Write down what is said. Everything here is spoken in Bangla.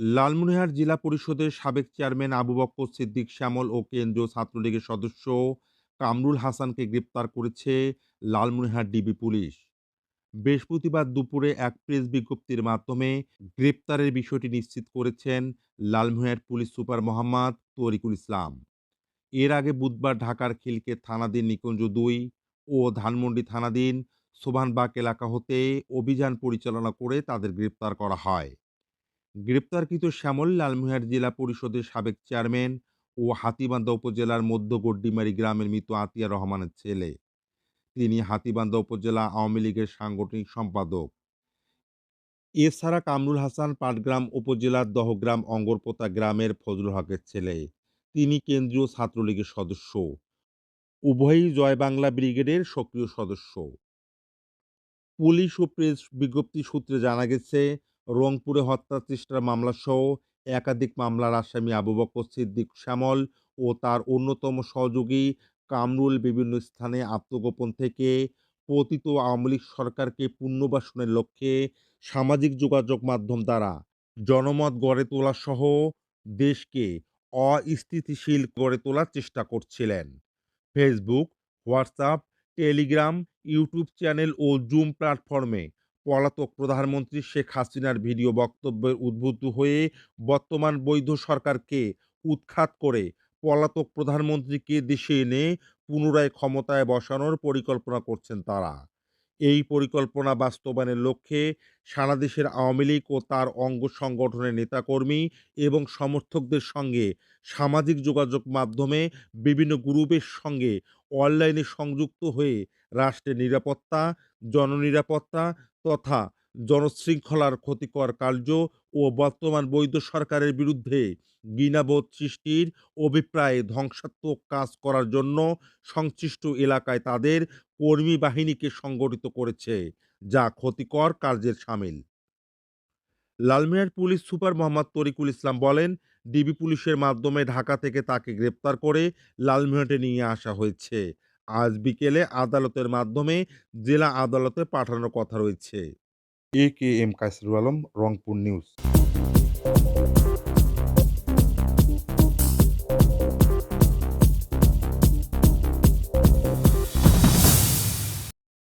লালমনিরহাট জেলা পরিষদের সাবেক চেয়ারম্যান আবু বক্কর সিদ্দিক শ্যামল ও কেন্দ্রীয় ছাত্রলীগের সদস্য কামরুল হাসানকে গ্রেপ্তার করেছে লালমনিরহাট ডিবি পুলিশ। বৃহস্পতিবার দুপুরে এক প্রেস বিজ্ঞপ্তির মাধ্যমে গ্রেপ্তারের বিষয়টি নিশ্চিত করেছেন লালমনিরহাট পুলিশ সুপার মোহাম্মদ তরিকুল ইসলাম। এর আগে বুধবার ঢাকার খিলকে থানাধীন নিকুঞ্জ দুই ও ধানমন্ডি থানাধীন সোভানবাগ এলাকা হতে অভিযান পরিচালনা করে তাদের গ্রেপ্তার করা হয়। গ্রেপ্তারকৃত শ্যামল লালমনিরহাট জেলা পরিষদের সাবেক চেয়ারম্যান ও হাতীবান্ধা উপজেলার মধ্য গড্ডিমারি গ্রামের মৃত আতিয়া রহমানের ছেলে। তিনি হাতীবান্ধা উপজেলা আওয়ামী লীগের সাংগঠনিক সম্পাদক। এছাড়া কামরুল হাসান পাটগ্রাম উপজেলার দহগ্রাম অঙ্গরপোতা গ্রামের ফজলুল হকের ছেলে। তিনি কেন্দ্রীয় ছাত্রলীগের সদস্য। উভয়ই জয় বাংলা ব্রিগেডের সক্রিয় সদস্য। পুলিশ ও প্রেস বিজ্ঞপ্তি সূত্রে জানা গেছে রংপুরে হত্যা চেষ্টার মামলাসহ একাধিক মামলার আসামি আবু বকর সিদ্দিক শ্যামল ও তার অন্যতম সহযোগী কামরুল বিভিন্ন স্থানে আত্মগোপন থেকে পতিত আওয়ামী লীগ সরকারকে পুনর্বাসনের লক্ষ্যে সামাজিক যোগাযোগ মাধ্যম দ্বারা জনমত গড়ে তোলা সহ দেশকে অস্থিতিশীল গড়ে তোলার চেষ্টা করছিলেন। Facebook, WhatsApp, Telegram, YouTube channel ও জুম প্ল্যাটফর্মে পলাতক প্রধানমন্ত্রী শেখ হাসিনার ভিডিও বক্তব্যের উদ্বুদ্ধ হয়ে বর্তমান বৈধ সরকারকে উৎখাত করে পলাতক প্রধানমন্ত্রীকে দেশে এনে পুনরায় ক্ষমতায় বসানোর পরিকল্পনা করছেন তারা। এই পরিকল্পনা বাস্তবায়নের লক্ষ্যে সারা দেশের আওয়ামী লীগ ও তার অঙ্গ সংগঠনের নেতাকর্মী এবং সমর্থকদের সঙ্গে সামাজিক যোগাযোগ মাধ্যমে বিভিন্ন গ্রুপের সঙ্গে অনলাইনে সংযুক্ত হয়ে রাষ্ট্রের নিরাপত্তা, জননিরাপত্তা তথা জনশৃঙ্খলার ক্ষতিকর কার্য ও বর্তমান বৈধ সরকারের বিরুদ্ধে ঘৃণাবোধ সৃষ্টির অভিপ্রায়ে ধ্বংসাত্মক কাজ করার জন্য সংশ্লিষ্ট এলাকায় তাদের কর্মী বাহিনীকে সংগঠিত করেছে, যা ক্ষতিকর কার্যের সামিল। লালমিয়ার পুলিশ সুপার মোহাম্মদ তরিকুল ইসলাম বলেন, ডিবি পুলিশের মাধ্যমে ঢাকা থেকে তাকে গ্রেপ্তার করে লালমিয়াটে নিয়ে আসা হয়েছে। বিকেলে আদালতের মাধ্যমে জেলা আদালতে পাঠানোর কথা রয়েছে। A K M Kasrul Alam, Rangpur news.